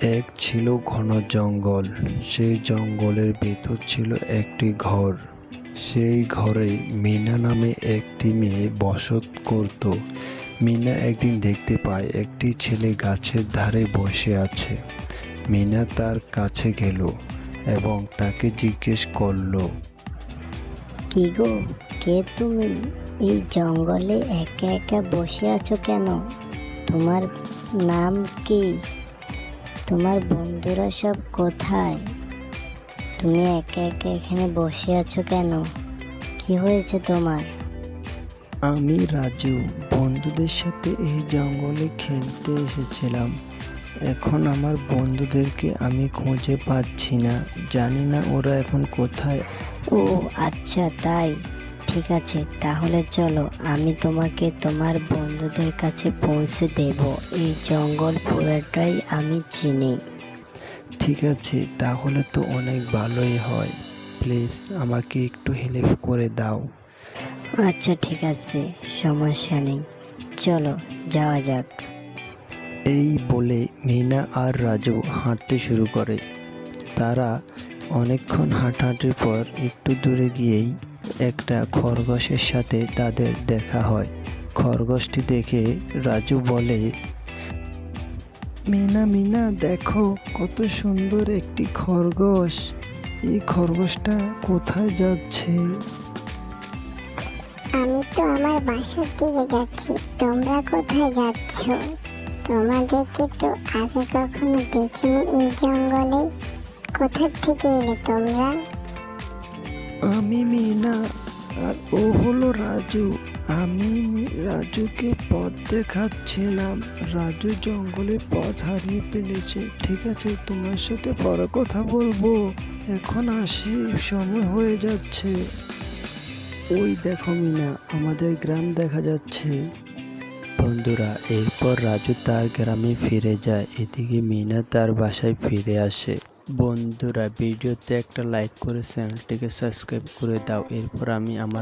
এক ছিল ঘন জঙ্গল, সেই জঙ্গলের ভেতর ছিল একটি ঘর। সেই ঘরে মিনা নামে একটি মেয়ে বসত করত। মিনা একদিন দেখতে পায় একটি ছেলে গাছের ধারে বসে আছে। মিনা তার কাছে গেল এবং তাকে জিজ্ঞেস করল, কি গো, কে তুমি? এই জঙ্গলে একা একা বসে আছো কেন? তোমার নাম কি? তোমার বন্ধুরা সব কোথায়? তুমি একা একা এখানে বসে আছো কেন? কি হয়েছে তোমার? আমি রাজু বন্ধুদের সাথে এই জঙ্গলে খেলতে এসেছিলাম। এখন আমার বন্ধুদেরকে আমি খুঁজে পাচ্ছি না। জানি না ওরা এখন কোথায়। ও আচ্ছা তাই। ঠিক আছে তাহলে চলো আমি তোমাকে তোমার বন্ধুদের কাছে পৌঁছে দেব। এই জঙ্গল পুরোটাই আমি চিনি। ঠিক আছে তাহলে তো অনেক ভালোই হয়। প্লিজ আমাকে একটু হেল্প করে দাও। আচ্ছা ঠিক আছে সমস্যা নেই। চলো যাওয়া যাক। এই বলে মিনা আর রাজু হাঁটতে শুরু করে। তারা অনেকক্ষণ হাঁটাহাঁটির পর একটু দূরে গিয়েই একটা খরগোশের সাথে তাদের দেখা হয়। খরগোশটি দেখে রাজু বলে, মিনা মিনা, দেখো কত সুন্দর একটি খরগোশ। এই খরগোশটা কোথায় যাচ্ছে? আমি তো আমার বাসার দিকে যাচ্ছি। তোমরা কোথায় যাচ্ছ? তোমাদেরকে তো আগে কখনো দেখিনি এই জঙ্গলে। কোথা থেকে এলে তোমরা? আমি মিনা, আর ও হলো রাজু। আমি রাজুকে পথ দেখাচ্ছিলাম। রাজু জঙ্গলে পথ হারিয়ে ফেলেছে। ঠিক আছে, তোমার সাথে পরে কথা বলব। এখন আসি, সময় হয়ে যাচ্ছে। ওই দেখো মিনা, আমাদের গ্রাম দেখা যাচ্ছে। বন্ধুরা, এরপর রাজু তার গ্রামে ফিরে যায়। এদিকে মিনা তার বাসায় ফিরে আসে। বন্ধুরা ভিডিওতে একটা লাইক করে চ্যানেলটিকে সাবস্ক্রাইব করে দাও। এরপর আমি আমার